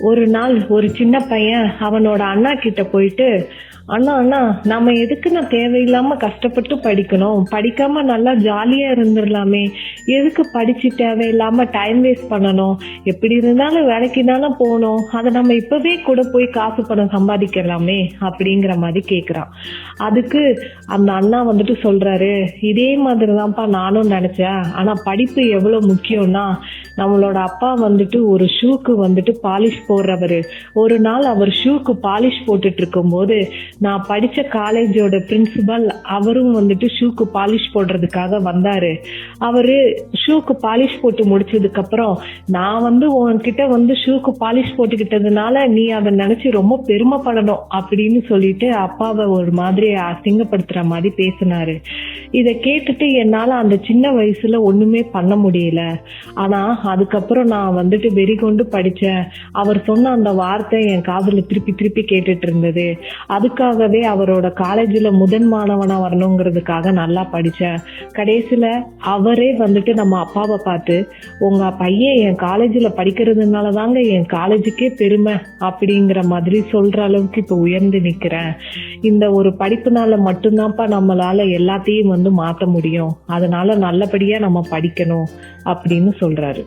ஒரு நாள் ஒரு சின்ன பையன் அவனோட அண்ணா கிட்ட போயிட்டு அண்ணா அண்ணா நம்ம எதுக்கு நான் தேவையில்லாம கஷ்டப்பட்டு படிக்கணும்? படிக்காம நல்லா ஜாலியா இருந்துடலாமே எதுக்கு படிச்சு தேவையில்லாம டைம் வேஸ்ட் பண்ணணும்? எப்படி இருந்தாலும் வேலைக்கு தானே போகணும். அதை நம்ம இப்பவே கூட போய் காசு பணம் சம்பாதிக்கலாமே அப்படிங்கிற மாதிரி கேக்குறான். அதுக்கு அந்த அண்ணா வந்துட்டு சொல்றாரு இதே மாதிரி தான்ப்பா நானும் நினைச்சேன். ஆனா படிப்பு எவ்வளவு முக்கியம்னா நம்மளோட அப்பா வந்துட்டு ஒரு ஷூக்கு வந்துட்டு பாலிஷ் போடுறவரு ஒரு நாள் அவர் ஷூக்கு பாலிஷ் போட்டுட்டு இருக்கும்போது நான் படிச்ச காலேஜோட பிரின்சிபல் அவரும் வந்துட்டு ஷூக்கு பாலிஷ் போடுறதுக்காக வந்தாரு. அவரு ஷூக்கு பாலிஷ் போட்டு முடிச்சதுக்கு அப்புறம் நான் வந்து உன்கிட்ட வந்து ஷூக்கு பாலிஷ் போட்டுக்கிட்டதுனால நீ அதை நினைச்சு ரொம்ப பெருமைப்படணும் அப்படின்னு சொல்லிட்டு அப்பாவை ஒரு மாதிரி அசிங்கப்படுத்துற மாதிரி பேசினாரு. இதை கேட்டுட்டு என்னால் அந்த சின்ன வயசுல ஒண்ணுமே பண்ண முடியல. ஆனா அதுக்கப்புறம் நான் வந்துட்டு வெறி கொண்டு படித்தேன் அவர் சொன்ன அந்த வார்த்தை என் காதில் திருப்பி திருப்பி கேட்டுட்டு இருந்தது. அதுக்காகவே அவரோட காலேஜில் முதன் மாணவனாக வரணுங்கிறதுக்காக நல்லா படித்தேன் கடைசியில் அவரே வந்துட்டு நம்ம அப்பாவை பார்த்து உங்கள் பையன் என் காலேஜில் படிக்கிறதுனால தாங்க என் காலேஜுக்கே பெருமை அப்படிங்கிற மாதிரி சொல்கிற அளவுக்கு இப்போ உயர்ந்து நிற்கிறேன் இந்த ஒரு படிப்புனால மட்டும்தான்ப்பா நம்மளால எல்லாத்தையும் வந்து மாத்த முடியும். அதனால நல்லபடியா நம்ம படிக்கணும் அப்படின்னு சொல்றாரு.